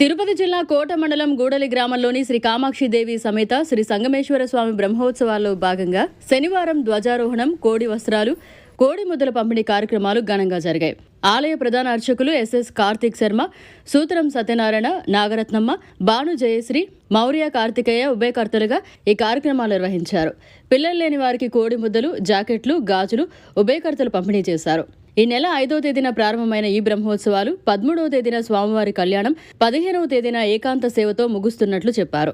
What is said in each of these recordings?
తిరుపతి జిల్లా కోట మండలం గూడలి గ్రామంలోని శ్రీ కామాక్షిదేవి సమేత శ్రీ సంగమేశ్వర స్వామి బ్రహ్మోత్సవాల్లో భాగంగా శనివారం ధ్వజారోహణం కోడి వస్త్రాలు కోడి ముద్దల పంపిణీ కార్యక్రమాలు ఘనంగా జరిగాయి. ఆలయ ప్రధాన అర్చకులు ఎస్ఎస్ కార్తీక్ శర్మ సూత్రం సత్యనారాయణ నాగరత్నమ్మ భాను జయశ్రీ మౌర్య కార్తికేయ ఉభయకర్తలుగా ఈ కార్యక్రమాలు నిర్వహించారు. పిల్లలు లేని వారికి కోడి ముద్దలు జాకెట్లు గాజులు ఉభయకర్తలు పంపిణీ చేశారు. ఈ నెల ఐదో తేదీన ప్రారంభమైన ఈ బ్రహ్మోత్సవాలు పదమూడవ తేదీన స్వామివారి కళ్యాణం పదిహేనవ తేదీన ఏకాంత సేవతో ముగుస్తున్నట్లు చెప్పారు.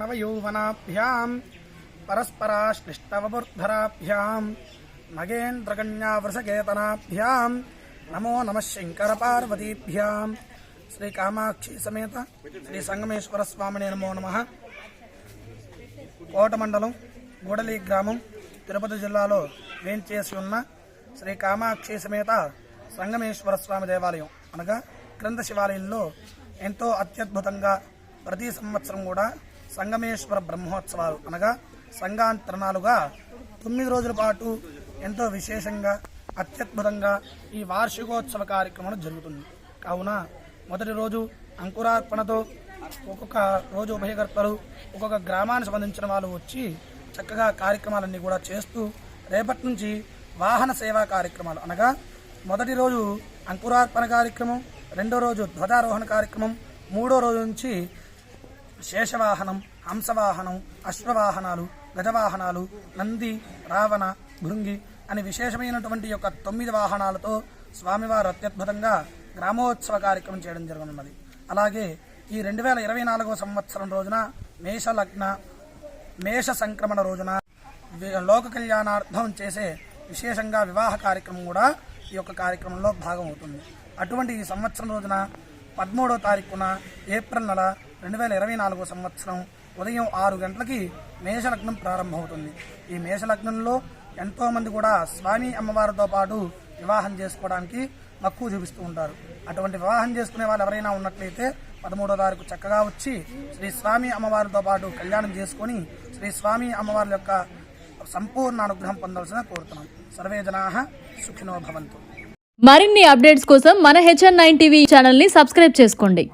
నమ పరస్పరాశ్లిష్టవబుర్ధరాభ్యాం నగేంద్రకన్యావృషకేతనాభ్యాం నమో నమ శంకర పార్వతీభ్యాం శ్రీ కామాక్షి సమేత శ్రీ సంగమేశ్వర స్వామిని నమో నమ కోట మండలం గూడలి గ్రామం తిరుపతి జిల్లాలో వేంచేసి ఉన్న శ్రీ కామాక్షి సమేత సంగమేశ్వర స్వామి దేవాలయం అనగా క్రింద శివాలయంలో ఎంతో అత్యద్భుతంగా ప్రతి సంవత్సరం కూడా సంగమేశ్వర బ్రహ్మోత్సవాలు అనగా సంఘాంతరణాలుగా తొమ్మిది రోజుల పాటు ఎంతో విశేషంగా అత్యద్భుతంగా ఈ వార్షికోత్సవ కార్యక్రమం జరుగుతుంది. కావున మొదటి రోజు అంకురార్పణతో ఒక్కొక్క రోజు ఉభయకర్తలు ఒక్కొక్క గ్రామానికి సంబంధించిన వాళ్ళు వచ్చి చక్కగా కార్యక్రమాలన్నీ కూడా చేస్తూ రేపటి నుంచి వాహన సేవా కార్యక్రమాలు. అనగా మొదటి రోజు అంకురార్పణ కార్యక్రమం రెండో రోజు ధ్వజారోహణ కార్యక్రమం మూడో రోజు నుంచి శేషవాహనం హంసవాహనం అశ్వవాహనాలు గజవాహనాలు నంది రావణ భృంగి అని విశేషమైనటువంటి యొక్క తొమ్మిది వాహనాలతో స్వామివారు అత్యద్భుతంగా గ్రామోత్సవ కార్యక్రమం చేయడం జరగనున్నది అలాగే ఈ రెండు వేల ఇరవై నాలుగవ సంవత్సరం రోజున మేష లగ్న మేష సంక్రమణ రోజున లోక కళ్యాణార్థం చేసే విశేషంగా వివాహ కార్యక్రమం కూడా ఈ యొక్క కార్యక్రమంలో భాగం అవుతుంది. అటువంటి ఈ సంవత్సరం రోజున పదమూడవ తారీఖున ఏప్రిల్ నెల రెండు వేల ఇరవై నాలుగో సంవత్సరం ఉదయం ఆరు గంటలకి మేషలగ్నం ప్రారంభమవుతుంది. ఈ మేషలగ్నంలో ఎంతోమంది కూడా స్వామి అమ్మవారితో పాటు వివాహం చేసుకోవడానికి మక్కువ చూపిస్తూ ఉంటారు. అటువంటి వివాహం చేసుకునే వాళ్ళు ఎవరైనా ఉన్నట్లయితే పదమూడో తారీఖు చక్కగా వచ్చి శ్రీ స్వామి అమ్మవారితో పాటు కళ్యాణం చేసుకొని శ్రీ స్వామి అమ్మవారి యొక్క సంపూర్ణ అనుగ్రహం పొందవలసిన కోరుతున్నాం. సర్వే జనా సుఖినో భవంతు. మరిన్ని అప్డేట్స్ కోసం మన హెచ్ఎన్ నైన్ టీవీ ఛానల్ని సబ్స్క్రైబ్ చేసుకోండి.